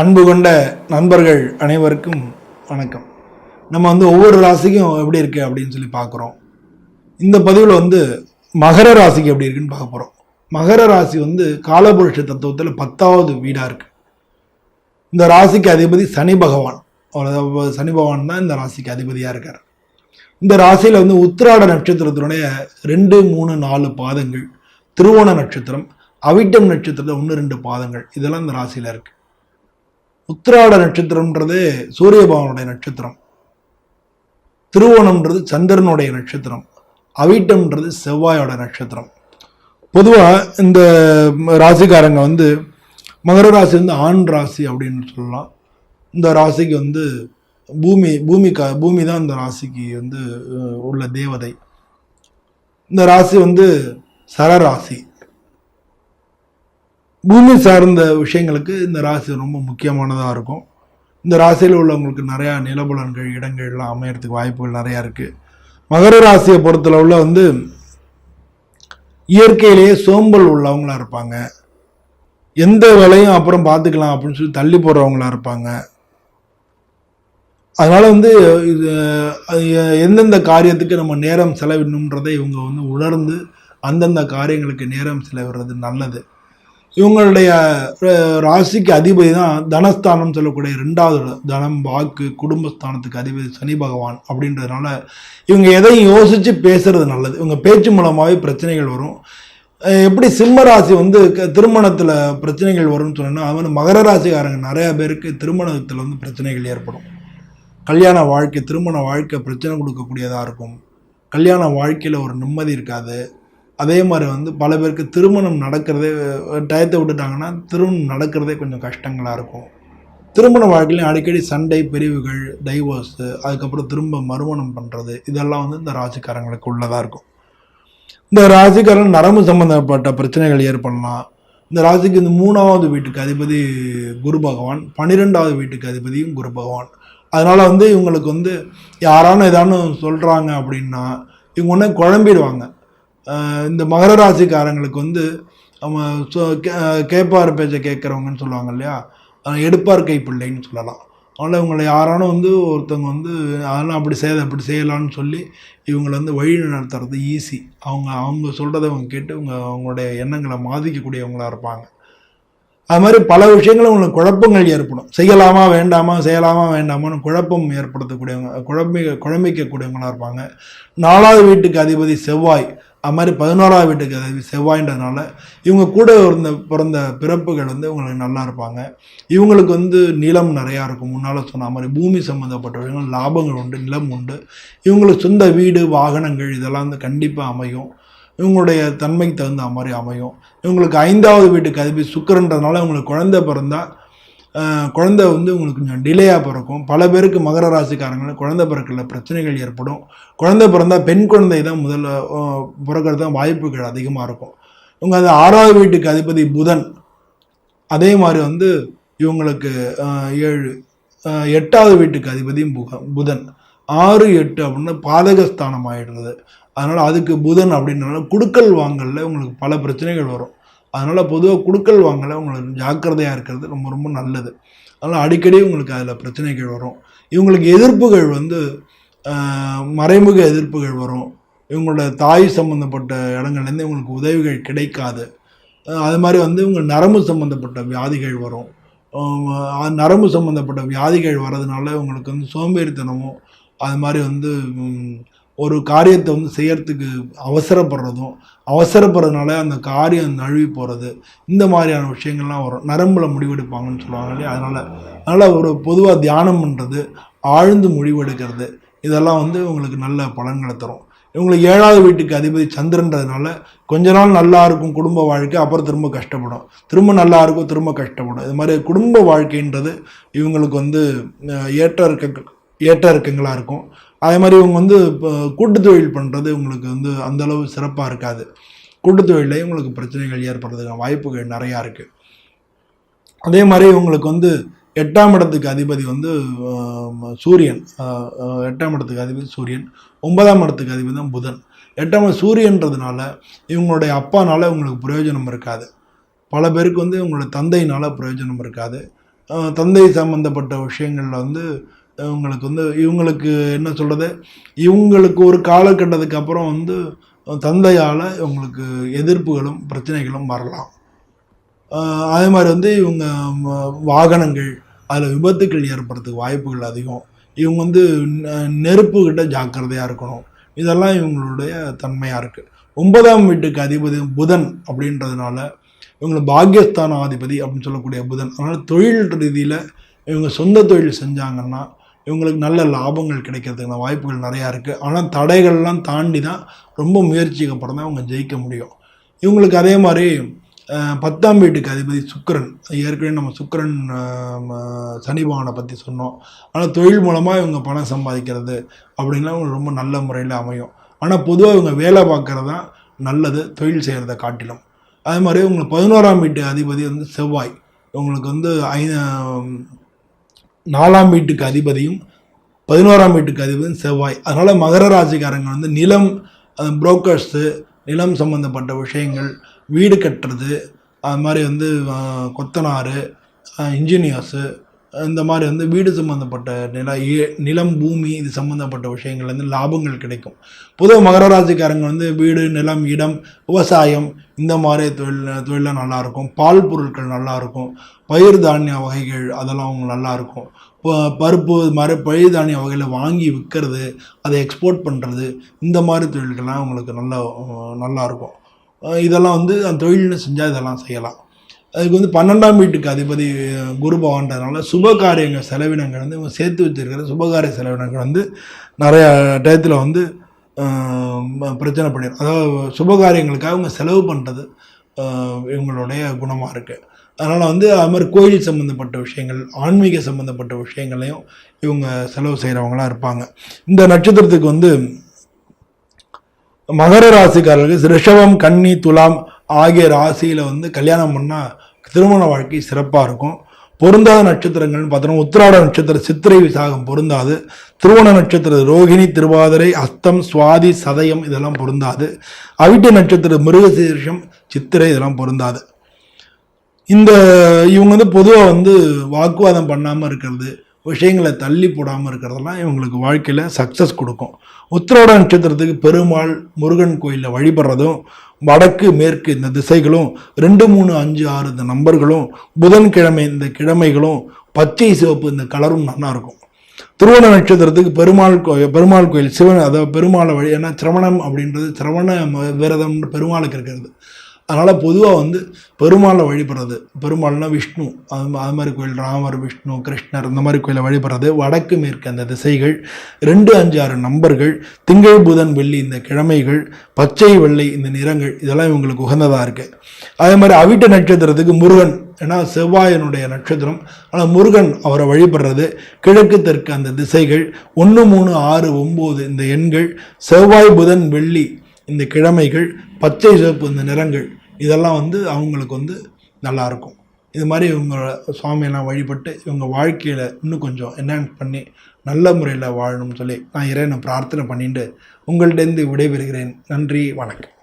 அன்பு கொண்ட நண்பர்கள் அனைவருக்கும் வணக்கம். நம்ம வந்து ஒவ்வொரு ராசிக்கும் எப்படி இருக்கு அப்படின்னு சொல்லி பார்க்குறோம். இந்த பதிவில் வந்து மகர ராசிக்கு எப்படி இருக்குன்னு பார்க்க போகிறோம் மகர ராசி வந்து காலபுருஷ தத்துவத்தில் பத்தாவது வீடாக இருக்குது இந்த ராசிக்கு அதிபதி சனி பகவான். சனி பகவான் தான் இந்த ராசிக்கு அதிபதியாக இருக்கார். இந்த ராசியில் வந்து உத்திராட நட்சத்திரத்தினுடைய ரெண்டு மூணு நாலு பாதங்கள். திருவோண நட்சத்திரம் அவிட்டம் நட்சத்திரத்தில் ஒன்று ரெண்டு பாதங்கள். இதெல்லாம் இந்த ராசியில் இருக்குது உத்திராட நட்சத்திரம்ன்றது சூரியபகவானுடைய நட்சத்திரம். திருவோணம்ன்றது சந்திரனுடைய நட்சத்திரம். அவிட்டம்ன்றது செவ்வாயோட நட்சத்திரம். பொதுவாக இந்த ராசிக்காரங்க வந்து மகர ராசி வந்து ஆண் ராசி அப்படின்னு சொல்லலாம். இந்த ராசிக்கு வந்து பூமி பூமி கா பூமி தான் இந்த ராசிக்கு வந்து உள்ள தேவதை. இந்த ராசி வந்து சரராசி. பூமி சார்ந்த விஷயங்களுக்கு இந்த ராசி ரொம்ப முக்கியமானதாக இருக்கும். இந்த ராசியில் உள்ளவங்களுக்கு நிறையா நிலபுலன்கள் இடங்கள்லாம் அமையறதுக்கு வாய்ப்புகள் நிறையா இருக்குது மகர ராசியை பொறுத்தளவில் வந்து இயற்கையிலேயே சோம்பல் உள்ளவங்களா இருப்பாங்க. எந்த வேலையும் அப்புறம் பார்த்துக்கலாம் அப்படின்னு சொல்லி தள்ளி போடுறவங்களா இருப்பாங்க. அதனால் வந்து இது எந்தெந்த காரியத்துக்கு நம்ம நேரம் செலவிடணுன்றதை இவங்க வந்து உணர்ந்து அந்தந்த காரியங்களுக்கு நேரம் செலவிடுறது நல்லது. இவங்களுடைய ராசிக்கு அதிபதி தான் தனஸ்தானம் சொல்லக்கூடிய ரெண்டாவது தனம் வாக்கு குடும்பஸ்தானத்துக்கு அதிபதி சனி பகவான் அப்படின்றதுனால இவங்க எதையும் யோசித்து பேசுறது நல்லது. இவங்க பேச்சு மூலமாகவே பிரச்சனைகள் வரும். எப்படி சிம்ம ராசி வந்து க- திருமணத்தில் பிரச்சனைகள் வரும்னு சொன்னோன்னா அது மகர ராசிக்காரங்க நிறையா பேருக்கு திருமணத்தில் வந்து பிரச்சனைகள் ஏற்படும். கல்யாண வாழ்க்கை திருமண வாழ்க்கை பிரச்சனை கொடுக்கக்கூடியதாக இருக்கும். கல்யாண வாழ்க்கையில் ஒரு நிம்மதி இருக்காது. அதே மாதிரி வந்து பல பேருக்கு திருமணம் நடக்கிறதே டயத்தை விட்டுட்டாங்கன்னா திருமணம் நடக்கிறதே கொஞ்சம் கஷ்டங்களாக இருக்கும். திருமண வாழ்க்கையிலும் அடிக்கடி சண்டை பிரிவுகள் டைவோர்ஸு அதுக்கப்புறம் திரும்ப மறுமணம் பண்ணுறது இதெல்லாம் வந்து இந்த ராசிக்காரங்களுக்கு உள்ளதாக இருக்கும். இந்த ராசிக்காரன் நரம்பு சம்மந்தப்பட்ட பிரச்சனைகள் ஏற்படலாம். இந்த ராசிக்கு இந்த மூணாவது வீட்டுக்கு அதிபதி குரு பகவான் பன்னிரெண்டாவது வீட்டுக்கு அதிபதியும் குரு பகவான். அதனால் வந்து இவங்களுக்கு வந்து யாரானு ஏதானு சொல்கிறாங்க அப்படின்னா இவங்க ஒன்று குழம்பிடுவாங்க. இந்த மகர ராசிக்காரங்களுக்கு வந்து அவங்க சொ- கே- கேட்பார் பேச்சை கேட்குறவங்கன்னு சொல்லுவாங்க இல்லையா? எடுப்பார் கை பிள்ளைன்னு சொல்லலாம். அதனால் இவங்களை யாரானும் வந்து ஒருத்தவங்க வந்து அதெல்லாம் அப்படி செய்த அப்படி செய்யலாம்னு சொல்லி இவங்களை வந்து வழி நடத்துறது ஈஸி அவங்க அவங்க சொல்கிறத அவங்க கேட்டு அவங்க அவங்களுடைய எண்ணங்களை மாதிக்கக்கூடியவங்களாக இருப்பாங்க. அது மாதிரி பல விஷயங்களும் உங்களுக்கு குழப்பங்கள் ஏற்படும். செய்யலாமா வேண்டாமா செய்யலாமா வேண்டாமான்னு குழப்பம் ஏற்படுத்தக்கூடியவங்க குழம்பி குழம்பிக்கக்கூடியவங்களா இருப்பாங்க. நாலாவது வீட்டுக்கு அதிபதி செவ்வாய். அது மாதிரி பதினோராவது வீட்டுக்கு அதிபதி செவ்வாயின்றதுனால இவங்க கூட இருந்த பிறந்த பிறப்புகள் வந்து இவங்களுக்கு நல்லா இருப்பாங்க. இவங்களுக்கு வந்து நிலம் நிறையா இருக்கும். முன்னால் சொன்ன மாதிரி பூமி சம்மந்தப்பட்ட விஷயங்கள் லாபங்கள் உண்டு நிலம் உண்டு. இவங்களுக்கு சொந்த வீடு வாகனங்கள் இதெல்லாம் வந்து கண்டிப்பாக அமையும். இவங்களுடைய தன்மைக்கு தகுந்த மாதிரி அமையும். இவங்களுக்கு ஐந்தாவது வீட்டுக்கு அதிபதி சுக்கரன்றதுனால இவங்களுக்கு குழந்தை பிறந்தா குழந்தை வந்து உங்களுக்கு கொஞ்சம் டிலேயாக பிறக்கும். பல பேருக்கு மகர ராசிக்காரங்களும் குழந்தை பிறக்கல பிரச்சனைகள் ஏற்படும். குழந்தை பிறந்தா பெண் குழந்தை தான் முதல்ல பிறக்கிறது தான் வாய்ப்புகள் அதிகமாக இருக்கும். இவங்க அது ஆறாவது வீட்டுக்கு அதிபதி புதன். அதே மாதிரி வந்து இவங்களுக்கு ஏழு எட்டாவது வீட்டுக்கு அதிபதியும் புதன். ஆறு எட்டு அப்படின்னா பாதகஸ்தானம் ஆகிடுறது அதனால் அதுக்கு புதன் அப்படின்றனால குடுக்கல் வாங்கலில் உங்களுக்கு பல பிரச்சனைகள் வரும். அதனால் பொதுவாக குடுக்கல் வாங்கலை உங்களுக்கு ஜாக்கிரதையாக இருக்கிறது ரொம்ப ரொம்ப நல்லது. அதனால் அடிக்கடி உங்களுக்கு அதில் பிரச்சனைகள் வரும். இவங்களுக்கு எதிர்ப்புகள் வந்து மறைமுக எதிர்ப்புகள் வரும். இவங்களோட தாய் சம்மந்தப்பட்ட இடங்கள்லேருந்து இவங்களுக்கு உதவிகள் கிடைக்காது. அது மாதிரி வந்து இவங்க நரம்பு சம்மந்தப்பட்ட வியாதிகள் வரும். நரம்பு சம்மந்தப்பட்ட வியாதிகள் வர்றதுனால இவங்களுக்கு வந்து சோம்பேறித்தனமும் அது மாதிரி வந்து ஒரு காரியத்தை வந்து செய்யறதுக்கு அவசரப்படுறதும் அவசரப்படுறதுனால அந்த காரியம் நழுவி போகிறது இந்த மாதிரியான விஷயங்கள்லாம் வரும். நரம்பில் முடிவெடுப்பாங்கன்னு சொல்லுவாங்க இல்லையா? அதனால் அதனால் ஒரு பொதுவாக தியானம் பண்ணுறது ஆழ்ந்து முடிவெடுக்கிறது இதெல்லாம் வந்து உங்களுக்கு நல்ல பலன்களை தரும். இவங்களுக்கு ஏழாவது வீட்டுக்கு அதிபதி சந்திரன்றதுனால கொஞ்ச நாள் நல்லா இருக்கும் குடும்ப வாழ்க்கை அப்புறம் திரும்ப கஷ்டப்படும். திரும்ப நல்லா இருக்கும் திரும்ப கஷ்டப்படும். இது மாதிரி குடும்ப வாழ்க்கைன்றது இவங்களுக்கு வந்து ஏற்ற இருக்க ஏற்ற இருக்கங்களாக இருக்கும். அதே மாதிரி இவங்க வந்து இப்போ கூட்டு தொழில் பண்ணுறது இவங்களுக்கு வந்து அந்தளவு சிறப்பாக இருக்காது. கூட்டுத் தொழிலே இவங்களுக்கு பிரச்சனைகள் ஏற்படுறதுக்கான வாய்ப்புகள் நிறையா இருக்குது அதே மாதிரி இவங்களுக்கு வந்து எட்டாம் இடத்துக்கு அதிபதி வந்து சூரியன். எட்டாம் இடத்துக்கு அதிபதி சூரியன். ஒன்பதாம் இடத்துக்கு அதிபதி தான் புதன். எட்டாம் சூரியன்றதுனால இவங்களுடைய அப்பானால் இவங்களுக்கு பிரயோஜனம் இருக்காது. பல பேருக்கு வந்து இவங்களோட தந்தையினால் பிரயோஜனம் இருக்காது. தந்தை சம்மந்தப்பட்ட விஷயங்களில் வந்து இவங்களுக்கு வந்து இவங்களுக்கு என்ன சொல்கிறது இவங்களுக்கு ஒரு காலகட்டத்துக்கு அப்புறம் வந்து தந்தையால் இவங்களுக்கு எதிர்ப்புகளும் பிரச்சனைகளும் வரலாம். அதே மாதிரி வந்து இவங்க வாகனங்கள் அதில் விபத்துக்கள் ஏற்படுறதுக்கு வாய்ப்புகள் அதிகம். இவங்க வந்து நெருப்புக்கிட்ட ஜாக்கிரதையாக இருக்கணும். இதெல்லாம் இவங்களுடைய தன்மையாக இருக்குது ஒன்பதாம் வீட்டுக்கு அதிபதி புதன் அப்படின்றதுனால இவங்களை பாக்கியஸ்தான அதிபதி அப்படின்னு சொல்லக்கூடிய புதன். அதனால் தொழில் ரீதியில் இவங்க சொந்த தொழில் செஞ்சாங்கன்னா இவங்களுக்கு நல்ல லாபங்கள் கிடைக்கிறதுக்கான வாய்ப்புகள் நிறையா இருக்குது ஆனால் தடைகள்லாம் தாண்டி தான் ரொம்ப முயற்சிக்கு அப்புறம் தான் அவங்க ஜெயிக்க முடியும். இவங்களுக்கு அதே மாதிரி பத்தாம் வீட்டுக்கு அதிபதி சுக்கரன். ஏற்கனவே நம்ம சுக்கிரன் சனிபவனை சனி பகவானை பற்றி சொன்னோம். ஆனால் தொழில் மூலமாக இவங்க பணம் சம்பாதிக்கிறது அப்படின்லாம் இவங்களுக்கு ரொம்ப நல்ல முறையில் அமையும். ஆனால் பொதுவாக இவங்க வேலை பார்க்குறது தான் நல்லது தொழில் செய்கிறத காட்டிலும். அதே மாதிரி இவங்க பதினோராம் வீட்டு அதிபதி வந்து செவ்வாய். இவங்களுக்கு வந்து ஐ நாலாம் வீட்டுக்கு அதிபதியும் பதினோராம் வீட்டுக்கு அதிபதியும் செவ்வாய். அதனால் மகர ராசிக்காரங்க வந்து நிலம் புரோக்கர்ஸு நிலம் சம்மந்தப்பட்ட விஷயங்கள் வீடு கட்டுறது அது மாதிரி வந்து கொத்தனார் இன்ஜினியர்ஸு இந்த மாதிரி வந்து வீடு சம்மந்தப்பட்ட நில ஏ- நிலம் பூமி இது சம்மந்தப்பட்ட விஷயங்கள்லேருந்து லாபங்கள் கிடைக்கும். பொதுவாக மகர ராசிக்காரங்க வந்து வீடு நிலம் இடம் விவசாயம் இந்த மாதிரி தொழில் தொழிலாக நல்லாயிருக்கும் பால் பொருட்கள் நல்லாயிருக்கும் பயிர் தானிய வகைகள் அதெல்லாம் அவங்க நல்லாயிருக்கும் ப- பருப்பு இது மாதிரி பயிர் தானிய வகையில் வாங்கி விற்கிறது அதை எக்ஸ்போர்ட் பண்ணுறது இந்த மாதிரி தொழில்கள்லாம் அவங்களுக்கு நல்ல நல்லா இருக்கும். இதெல்லாம் வந்து அந்த தொழில்னு செஞ்சால் இதெல்லாம் செய்யலாம். அதுக்கு வந்து பன்னெண்டாம் வீட்டுக்கு அதிபதி குரு பகவான்றதுனால சுப காரியங்கள் செலவினங்கள் வந்து இவங்க சேர்த்து வச்சிருக்கிற சுபகாரிய செலவினங்கள் வந்து நிறைய டயத்தில் வந்து பிரச்சனை பண்ணிடும் அதாவது சுபகாரியங்களுக்காக இவங்க செலவு பண்ணுறது இவங்களுடைய குணமாக இருக்குது அதனால் வந்து அது மாதிரி கோயில் சம்மந்தப்பட்ட விஷயங்கள் ஆன்மீக சம்மந்தப்பட்ட விஷயங்களையும் இவங்க செலவு செய்கிறவங்களாம் இருப்பாங்க. இந்த நட்சத்திரத்துக்கு வந்து மகர ராசிக்காரர்களுக்கு ரிஷபம் கன்னி துலாம் ஆகிய ராசியில் வந்து கல்யாணம் பண்ணால் திருமண வாழ்க்கை சிறப்பாக இருக்கும். பொருந்தாத நட்சத்திரங்கள்னு பார்த்தோம்னா உத்திராட நட்சத்திர சித்திரை விசாகம் பொருந்தாது. திருவண நட்சத்திரம் ரோகிணி திருவாதிரை அஸ்தம் சுவாதி சதயம் இதெல்லாம் பொருந்தாது. அவிட்ட நட்சத்திரம் மிருகசீர்ஷம் சித்திரை இதெல்லாம் பொருந்தாது. இந்த இவங்க வந்து பொதுவாக வந்து வாக்குவாதம் பண்ணாமல் இருக்கிறது விஷயங்களை தள்ளி போடாமல் இருக்கிறதெல்லாம் இவங்களுக்கு வாழ்க்கையில் சக்ஸஸ் கொடுக்கும். உத்திராட நட்சத்திரத்துக்கு பெருமாள் முருகன் கோயிலில் வழிபடுறதும் வடக்கு மேற்கு இந்த திசைகளும் ரெண்டு மூணு அஞ்சு ஆறு இந்த நம்பர்களும் புதன்கிழமை இந்த கிழமைகளும் பச்சை சிவப்பு இந்த கலரும் நல்லா இருக்கும். நட்சத்திரத்துக்கு பெருமாள் கோயில் பெருமாள் கோயில் சிவன் அதாவது பெருமாளை வழி ஏன்னா சிரவணம் அப்படின்றது சிரவண விரதம் பெருமாளுக்கு இருக்கிறது. அதனால் பொதுவாக வந்து பெருமாளை வழிபடுறது. பெருமாள்னா விஷ்ணு. அது அது மாதிரி கோயில் ராமர் விஷ்ணு கிருஷ்ணர் இந்த மாதிரி கோயிலை வழிபடுறது. வடக்கு மேற்கு அந்த திசைகள் ரெண்டு அஞ்சு ஆறு நம்பர்கள் திங்கள் புதன் வெள்ளி இந்த கிழமைகள் பச்சை வெள்ளை இந்த நிறங்கள் இதெல்லாம் இவங்களுக்கு உகந்ததாக இருக்குது அதே மாதிரி அவிட்ட நட்சத்திரத்துக்கு முருகன். ஏன்னா செவ்வாயனுடைய நட்சத்திரம். ஆனால் முருகன் அவரை வழிபடுறது. கிழக்கு தெற்கு அந்த திசைகள் ஒன்று மூணு ஆறு ஒம்பது இந்த எண்கள் செவ்வாய் புதன் வெள்ளி இந்த கிழமைகள் பச்சை சிவப்பு இந்த நிறங்கள் இதெல்லாம் வந்து அவங்களுக்கு வந்து நல்லாயிருக்கும் இது மாதிரி இவங்க சுவாமியெல்லாம் வழிபட்டு இவங்க வாழ்க்கையில் இன்னும் கொஞ்சம் என்ஹான்ஸ் பண்ணி நல்ல முறையில் வாழணும்னு சொல்லி நான் இறைவனை பிரார்த்தனை பண்ணிட்டு உங்கள்கிட்டேருந்து விடைபெறுகிறேன். நன்றி வணக்கம்.